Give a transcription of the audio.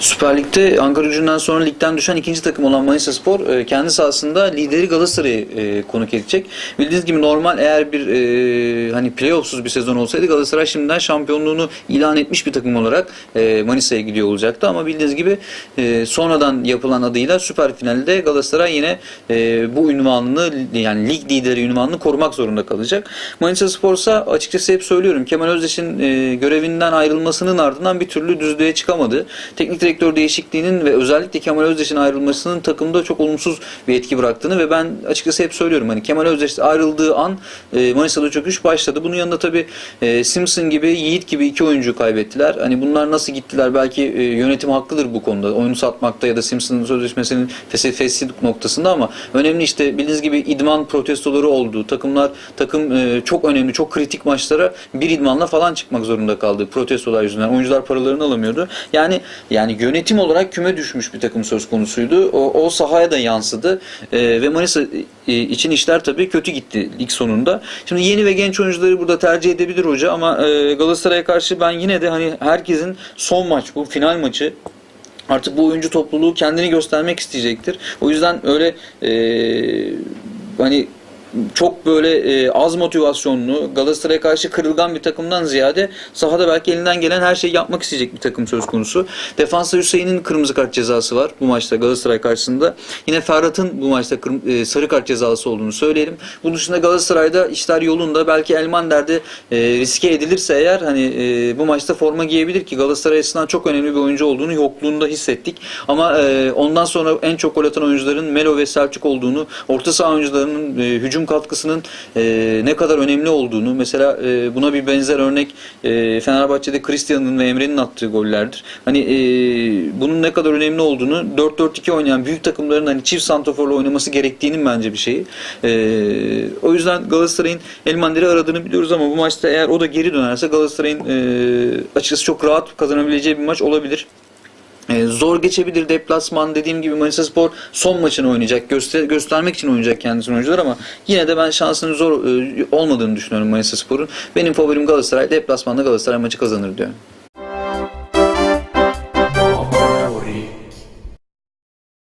Süper Lig'de Ankara gücünden sonra ligden düşen ikinci takım olan Manisa Spor e, kendi sahasında lideri Galatasaray'ı e, konuk edecek. Bildiğiniz gibi normal eğer bir e, hani playoffsuz bir sezon olsaydı Galatasaray şimdiden şampiyonluğunu ilan etmiş bir takım olarak e, Manisa'ya gidiyor olacaktı ama bildiğiniz gibi sonradan yapılan adıyla Süper Final'de Galatasaray yine bu ünvanını yani lig lideri ünvanını korumak zorunda kalacak. Manisa Spor ise açıkçası hep söylüyorum Kemal Özdeş'in görevinden ayrılmasının ardından bir türlü düzlüğe çıkamadı. Teknik direktör değişikliğinin ve özellikle Kemal Özdeş'in ayrılmasının takımda çok olumsuz bir etki bıraktığını ve ben açıkçası hep söylüyorum hani Kemal Özdeş ayrıldığı an e, Manisa'da çöküş başladı. Bunun yanında tabii e, Simpson gibi, Yiğit gibi iki oyuncu kaybettiler. Hani bunlar nasıl gittiler? Belki e, yönetim haklıdır bu konuda. Oyunu satmakta ya da Simpson'ın sözleşmesinin fesih noktasında ama önemli işte bildiğiniz gibi idman protestoları oldu. Takımlar takım e, çok önemli, çok kritik maçlara bir idmanla falan çıkmak zorunda kaldı protestolar yüzünden. Oyuncular paralarını alamıyordu. Yani yani yönetim olarak küme düşmüş bir takım söz konusuydu. O, o sahaya da yansıdı. E, ve Manisa e, için işler tabii kötü gitti lig sonunda. Şimdi yeni ve genç oyuncuları burada tercih edebilir hoca ama e, Galatasaray'a karşı ben yine de hani herkesin son maç bu final maçı Artık bu oyuncu topluluğu kendini göstermek isteyecektir. O yüzden öyle e, hani çok böyle e, az motivasyonlu, Galatasaray'a karşı kırılgan bir takımdan ziyade sahada belki elinden gelen her şeyi yapmak isteyecek bir takım söz konusu. Defansa Hüseyin'in kırmızı kart cezası var bu maçta Galatasaray karşısında. Yine Ferhat'ın bu maçta e, sarı kart cezası olduğunu söyleyelim. Bunun dışında Galatasaray'da işler yolunda. Belki Elmander'de e, riske edilirse eğer hani e, bu maçta forma giyebilir ki Galatasaray açısından çok önemli bir oyuncu olduğunu yokluğunda hissettik. Ama e, ondan sonra en çok gol atan oyuncuların Melo ve Selçuk olduğunu, orta saha oyuncularının e, hücum katkısının e, ne kadar önemli olduğunu mesela e, buna bir benzer örnek e, Fenerbahçe'de Christian'ın ve Emre'nin attığı gollerdir. Hani e, bunun ne kadar önemli olduğunu 4-4-2 oynayan büyük takımların hani çift santraforla oynaması gerektiğinin bence bir şeyi. E, o yüzden Galatasaray'ın Elmander'i aradığını biliyoruz ama bu maçta eğer o da geri dönerse Galatasaray'ın e, açıkçası çok rahat kazanabileceği bir maç olabilir. Ee, zor geçebilir deplasman dediğim gibi Manisa Spor son maçını oynayacak. Göster göstermek için oynayacak kendisini oyuncular ama yine de ben şansının zor e, olmadığını düşünüyorum Manisa Spor'un. Benim favorim Galatasaray. Deplasmanda Galatasaray maçı kazanır diyorum.